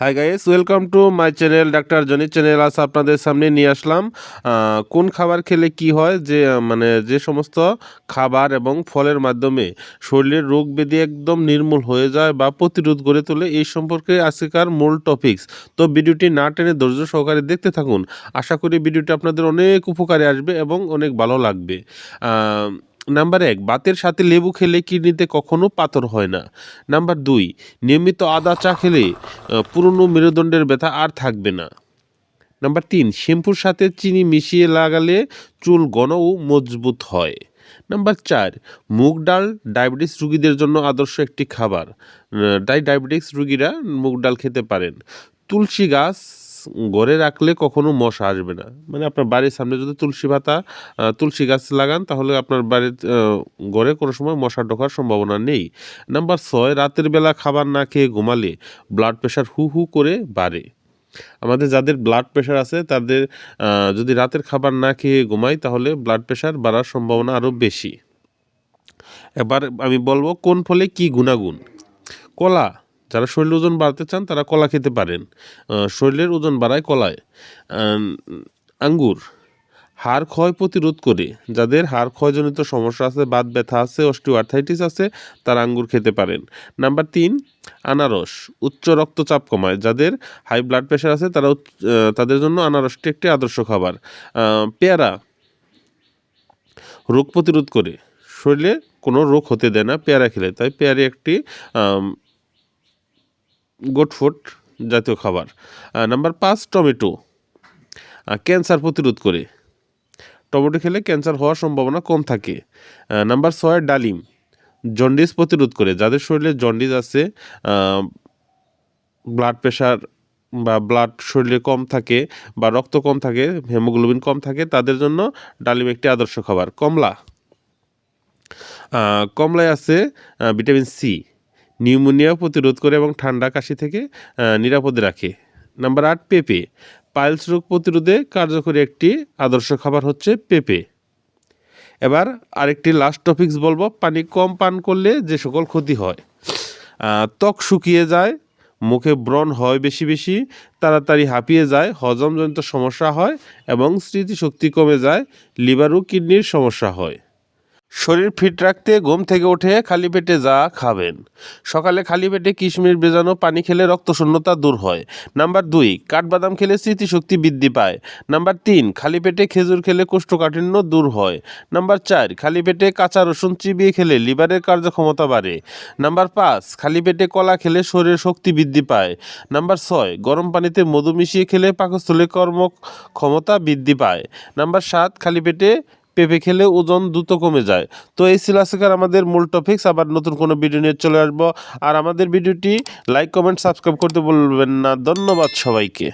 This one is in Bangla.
Hi guys welcome to my channel doctor Johnny channel আজ আপনাদের সামনে নিয়ে আসলাম কোন খাবার খেলে কি হয়, যে মানে যে সমস্ত খাবার এবং ফলের মাধ্যমে শরীরের রোগ ব্যাধি একদম নির্মূল হয়ে যায় বা প্রতিরোধ গড়ে তোলে, এই সম্পর্কে আজকেকার মূল টপিকস তো ভিডিওটি না টেনে ধৈর্য সহকারে দেখতে থাকুন। আশা করি ভিডিওটি আপনাদের অনেক উপকারে আসবে এবং অনেক ভালো লাগবে। নাম্বার এক, বাতের সাথে লেবু খেলে কিডনিতে কখনো পাথর হয় না। নাম্বার দুই, নিয়মিত আদা চা খেলে পুরনো মেরুদণ্ডের ব্যথা আর থাকবে না। নাম্বার তিন, শ্যাম্পুর সাথে চিনি মিশিয়ে লাগালে চুল ঘন ও মজবুত হয়। নাম্বার চার, মুগ ডাল ডায়াবেটিস রুগীদের জন্য আদর্শ একটি খাবার। তাই ডায়াবেটিস রুগীরা মুগ ডাল খেতে পারেন। তুলসী গাছ ঘরে রাখলে কখনো মশা আসবে না। মানে আপনার বাড়ির সামনে যদি তুলসী পাতা তুলসী গাছ লাগান, তাহলে আপনার বাড়ির ঘরে কোনো সময় মশা ঢোকার সম্ভাবনা নেই। নাম্বার ছয়, রাতের বেলা খাবার না খেয়ে ঘুমালে ব্লাড প্রেশার হু হু করে বাড়ে। আমাদের যাদের ব্লাড প্রেশার আছে, তাদের যদি রাতের খাবার না খেয়ে ঘুমাই, তাহলে ব্লাড প্রেশার বাড়ার সম্ভাবনা আরও বেশি। এবার আমি বলব কোন ফলে কি গুণাগুণ? কলা যারা শরীরের ওজন বাড়াতে চান, তারা কলা খেতে পারেন। শরীরের ওজন বাড়ায় কলায়। আঙ্গুর, হাড় ক্ষয় প্রতিরোধ করে। যাদের হাড় ক্ষয়জনিত সমস্যা আছে, বাত ব্যথা আছে, অস্টিওআর্থাইটিস আছে, তারা আঙ্গুর খেতে পারেন। নাম্বার তিন, আনারস, উচ্চ রক্তচাপ কমায়। যাদের হাই ব্লাড প্রেশার আছে, তারা তাদের জন্য আনারসটি একটি আদর্শ খাবার। পেয়ারা, রোগ প্রতিরোধ করে। শরীরে কোনো রোগ হতে দেয় না পেয়ারা খেলে। তাই পেয়ারে একটি আম, গোটফুট জাতীয় খাবার। নাম্বার পাঁচ টমেটো। ক্যান্সার প্রতিরোধ করে। টমেটো খেলে ক্যান্সার হওয়ার সম্ভাবনা কম থাকে। নাম্বার ছয় ডালিম। জন্ডিস প্রতিরোধ করে। যাদের শরীরে জন্ডিস আছে ব্লাড প্রেশার বা ব্লাড শরীরে কম থাকে বা রক্ত কম থাকে হেমোগ্লোবিন কম থাকে তাদের জন্য ডালিম একটি আদর্শ খাবার। কমলা। কমলায় আছে ভিটামিন সি নিউমোনিয়া প্রতিরোধ করে এবং ঠান্ডা কাশি থেকে নিরাপদে রাখে। নাম্বার আট, পেঁপে। পাইলস রোগ প্রতিরোধে কার্যকরী একটি আদর্শ খাবার হচ্ছে পেঁপে। এবার আরেকটি লাস্ট টপিক্স বলব, পানি কম পান করলে যে সকল ক্ষতি হয় ত্বক শুকিয়ে যায়, মুখে ব্রণ হয় বেশি বেশি, তাড়াতাড়ি হাঁপিয়ে যায়, হজমজনিত সমস্যা হয় এবং স্মৃতিশক্তি কমে যায়, লিভার ও কিডনির সমস্যা হয়। শরীর ফিট রাখতে, ঘুম থেকে উঠে খালি পেটে যা খাবেন। সকালে খালি পেটে কিশমিশ ভেজানো, পানি খেলে রক্তশূন্যতা দূর হয়। নাম্বার দুই, কাঠবাদাম খেলে স্মৃতিশক্তি বৃদ্ধি পায়। নাম্বার তিন, খালি পেটে খেজুর খেলে কোষ্ঠকাঠিন্য দূর হয়। নাম্বার চার, খালি পেটে কাঁচা রসুন চিবিয়ে খেলে লিভারের কার্যক্ষমতা বাড়ে। নাম্বার পাঁচ, খালি পেটে কলা খেলে শরীরের শক্তি বৃদ্ধি পায়। নাম্বার ছয়, গরম পানিতে মধু মিশিয়ে খেলে পাকস্থলী কর্ম ক্ষমতা বৃদ্ধি পায়। নাম্বার সাত, খালি পেটে পেঁপে খেলে ওজন দ্রুত কমে যায়। তো এই ছিল আজকের আমাদের মূল টপিক্স আবার নতুন কোনো ভিডিও নিয়ে চলে আসব। আর আমাদের ভিডিওটি লাইক কমেন্ট সাবস্ক্রাইব করতে বলবেন না। ধন্যবাদ সবাইকে।